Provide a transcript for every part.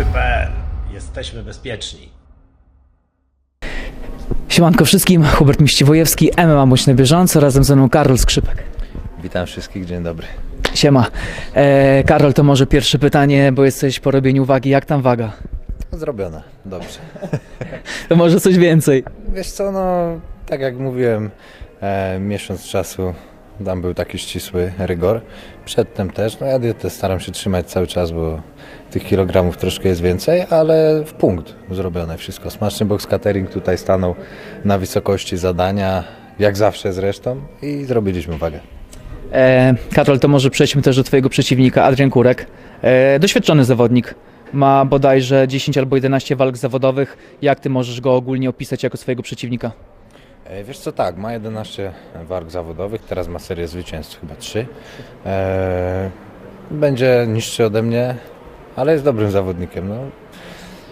Boxy.pl. Jesteśmy bezpieczni. Siemanko wszystkim, Hubert Miściwojewski, MMA Bądź na bieżąco, razem ze mną Karol Skrzypek. Witam wszystkich, dzień dobry. Siema. E, Karol, to może pierwsze pytanie, bo jesteś po robieniu wagi. Jak tam waga? Zrobione, dobrze. To może coś więcej. Wiesz co, no tak jak mówiłem, e, miesiąc czasu tam był taki ścisły rygor. Przedtem też, no ja dietę staram się trzymać cały czas, bo tych kilogramów troszkę jest więcej, ale w punkt zrobione wszystko. Smaczny box catering tutaj stanął na wysokości zadania, jak zawsze zresztą i zrobiliśmy wagę. E, Karol, to może przejdźmy też do twojego przeciwnika, Adrian Kurek. E, doświadczony zawodnik. Ma bodajże 10 albo 11 walk zawodowych. Jak ty możesz go ogólnie opisać jako swojego przeciwnika? E, Wiesz co, tak, ma 11 walk zawodowych, teraz ma serię zwycięstw, chyba 3. E, będzie niższy ode mnie, ale jest dobrym zawodnikiem. No,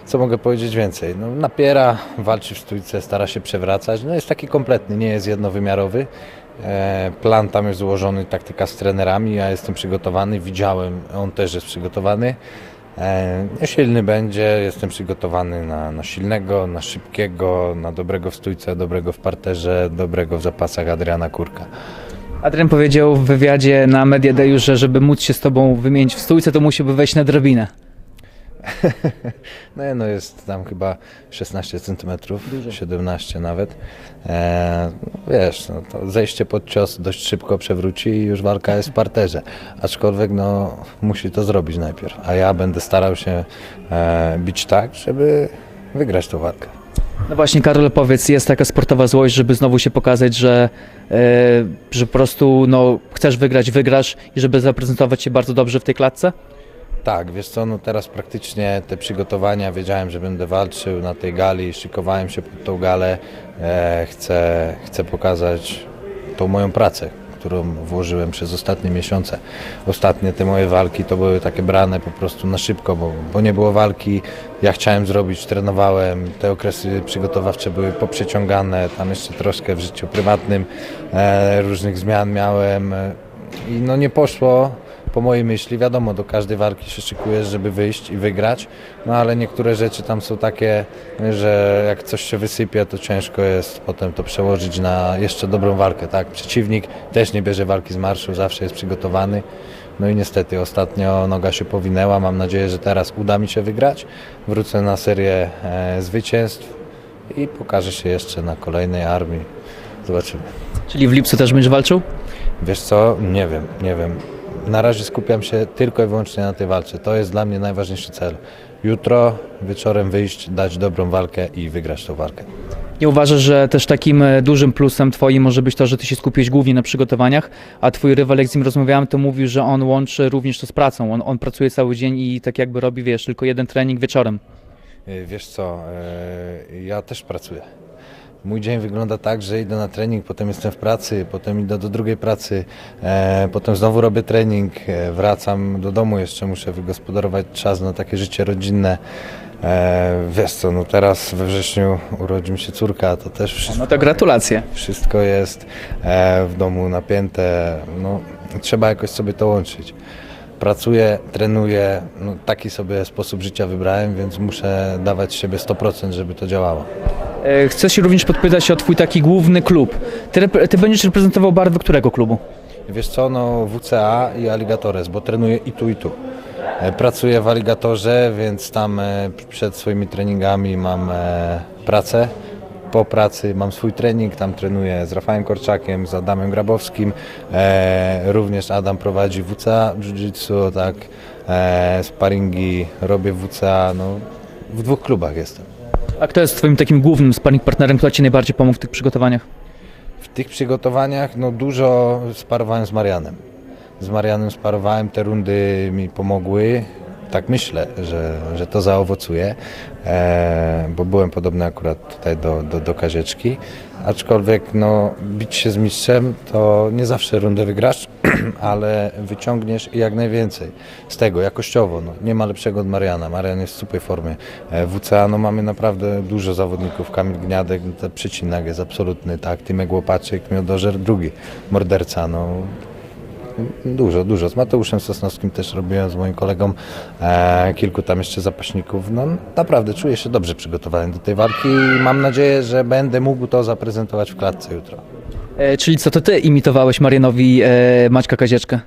co mogę powiedzieć więcej? No, napiera, walczy w stójce, stara się przewracać. No, jest taki kompletny, nie jest jednowymiarowy. E, plan tam jest złożony, taktyka z trenerami, ja jestem przygotowany, widziałem, on też jest przygotowany. E, silny będzie, jestem przygotowany na, na silnego, na szybkiego, na dobrego w stójce, dobrego w parterze, dobrego w zapasach Adriana Kurka. Adrian powiedział w wywiadzie na Media Dayu, że żeby móc się z tobą wymienić w stójce, to musiałby wejść na drabinę. No, no jest tam chyba 16 cm, 17 nawet. E, wiesz, no to zejście pod cios dość szybko przewróci i już walka jest w parterze. Aczkolwiek no, musi to zrobić najpierw, a ja będę starał się e, bić tak, żeby wygrać tę walkę. No właśnie, Karol, powiedz, jest taka sportowa złość, żeby znowu się pokazać, że, e, że po prostu no, chcesz wygrać, wygrasz i żeby zaprezentować się bardzo dobrze w tej klatce? Tak, wiesz co, no teraz praktycznie te przygotowania, wiedziałem, że będę walczył na tej gali, szykowałem się pod tą galę, e, chcę, chcę pokazać tą moją pracę, którą włożyłem przez ostatnie miesiące. Ostatnie te moje walki to były takie brane po prostu na szybko, bo, bo nie było walki, ja chciałem zrobić, trenowałem, te okresy przygotowawcze były poprzeciągane, tam jeszcze troszkę w życiu prywatnym e, różnych zmian miałem e, i no nie poszło, po mojej myśli, wiadomo, do każdej walki się szykujesz, żeby wyjść i wygrać, no ale niektóre rzeczy tam są takie, że jak coś się wysypie, to ciężko jest potem to przełożyć na jeszcze dobrą walkę, tak? Przeciwnik też nie bierze walki z marszu, zawsze jest przygotowany. No i niestety ostatnio noga się powinęła, mam nadzieję, że teraz uda mi się wygrać. Wrócę na serię e, zwycięstw i pokażę się jeszcze na kolejnej armii. Zobaczymy. Czyli w lipcu też będziesz walczył? Wiesz co? Nie wiem, nie wiem. Na razie skupiam się tylko i wyłącznie na tej walce. To jest dla mnie najważniejszy cel. Jutro wieczorem wyjść, dać dobrą walkę i wygrać tą walkę. Nie uważasz, że też takim e, dużym plusem twoim może być to, że ty się skupiłeś głównie na przygotowaniach, a twój rywal, jak z nim rozmawiałem, to mówił, że on łączy również to z pracą. On, on pracuje cały dzień i tak jakby robi, wiesz, tylko jeden trening wieczorem. Yy, Wiesz co, yy, ja też pracuję. Mój dzień wygląda tak, że idę na trening, potem jestem w pracy, potem idę do drugiej pracy, e, potem znowu robię trening, e, wracam do domu jeszcze, muszę wygospodarować czas na takie życie rodzinne. E, wiesz co, no teraz we wrześniu urodzi mi się córka, to też wszystko, No to gratulacje. wszystko jest e, w domu napięte, no trzeba jakoś sobie to łączyć. Pracuję, trenuję, no, taki sobie sposób życia wybrałem, więc muszę dawać siebie 100%, żeby to działało. E, Chcę się również podpytać o twój taki główny klub. Ty, ty będziesz reprezentował barwy którego klubu? Wiesz co, no WCA i Alligatores, bo trenuję i tu i tu. E, Pracuję w Alligatorze, więc tam e, przed swoimi treningami mam pracę. Po pracy mam swój trening, tam trenuję z Rafałem Korczakiem, z Adamem Grabowskim. E, również Adam prowadzi WCA Jiu-Jitsu, tak, e, sparingi, robię WCA, no w dwóch klubach jestem. A kto jest twoim takim głównym sparring partnerem, kto ci najbardziej pomógł w tych przygotowaniach? W tych przygotowaniach no, dużo sparowałem z Marianem. Z Marianem sparowałem, te rundy mi pomogły. Tak myślę, że, że to zaowocuje, e, bo byłem podobny akurat tutaj do, do, do Kazieczki. Aczkolwiek no, bić się z mistrzem to nie zawsze rundę wygrasz, ale wyciągniesz jak najwięcej z tego jakościowo. No, nie ma lepszego od Mariana. Marian jest w super formie. E, WCA no, mamy naprawdę dużo zawodników. Kamil Gniadek, no, ten przecinak jest absolutny. Tak, Tymek Łopaczyk, Miodożer drugi, morderca. No, Dużo, dużo. Z Mateuszem Sosnowskim też robiłem, z moim kolegą, e, kilku tam jeszcze zapaśników. No naprawdę czuję się dobrze przygotowany do tej walki i mam nadzieję, że będę mógł to zaprezentować w klatce jutro. E, czyli co, to ty imitowałeś Marianowi e, Maćka Kazieczkę?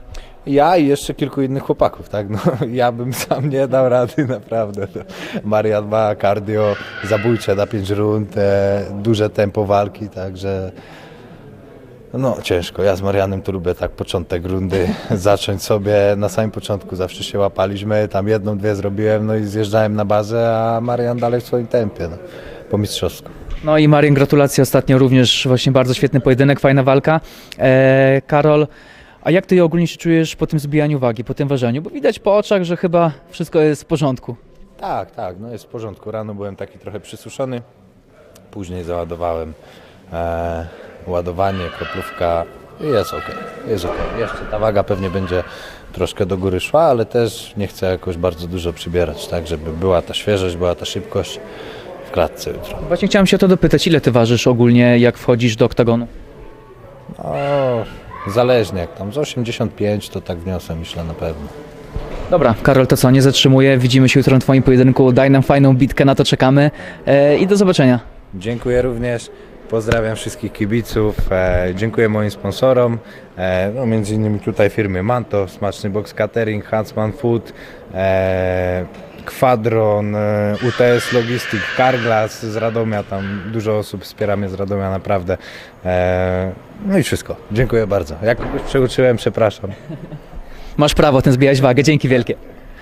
Ja i jeszcze kilku innych chłopaków, tak? No, ja bym sam nie dał rady, naprawdę. No. Marian ma cardio zabójcze na 5 rund, e, duże tempo walki, także no ciężko. Ja z Marianem to lubię tak początek rundy zacząć sobie. Na samym początku zawsze się łapaliśmy, tam jedną, dwie zrobiłem, no i zjeżdżałem na bazę, a Marian dalej w swoim tempie, no, po mistrzowsku. No i Marian, gratulacje ostatnio również właśnie bardzo świetny pojedynek, fajna walka. E, Karol, a jak ty ogólnie się czujesz po tym zbijaniu wagi, po tym ważeniu? Bo widać po oczach, że chyba wszystko jest w porządku. Tak, tak, no jest w porządku. Rano byłem taki trochę przysuszony, później załadowałem e, ładowanie, kroplówka jest ok, jest ok. Jeszcze ta waga pewnie będzie troszkę do góry szła, ale też nie chcę jakoś bardzo dużo przybierać, tak, żeby była ta świeżość, była ta szybkość w klatce jutro. Właśnie chciałem się o to dopytać, ile ty ważysz ogólnie, jak wchodzisz do oktagonu? No, zależnie, jak tam z 85 to tak wniosę, myślę na pewno. Dobra, Karol, to co, nie zatrzymuję. Widzimy się jutro na twoim pojedynku. Daj nam fajną bitkę, na to czekamy. E, I do zobaczenia. Dziękuję również. Pozdrawiam wszystkich kibiców. E, dziękuję moim sponsorom. E, no, między innymi tutaj firmy Manto, Smaczny Box Catering, Huntsman Food, Quadron, e, UTS Logistic, Carglass z Radomia. Tam dużo osób wspiera mnie z Radomia, naprawdę. No i wszystko. Dziękuję bardzo. Jak kogoś przepraszam. Masz prawo, ten zbijać wagę. Dzięki wielkie.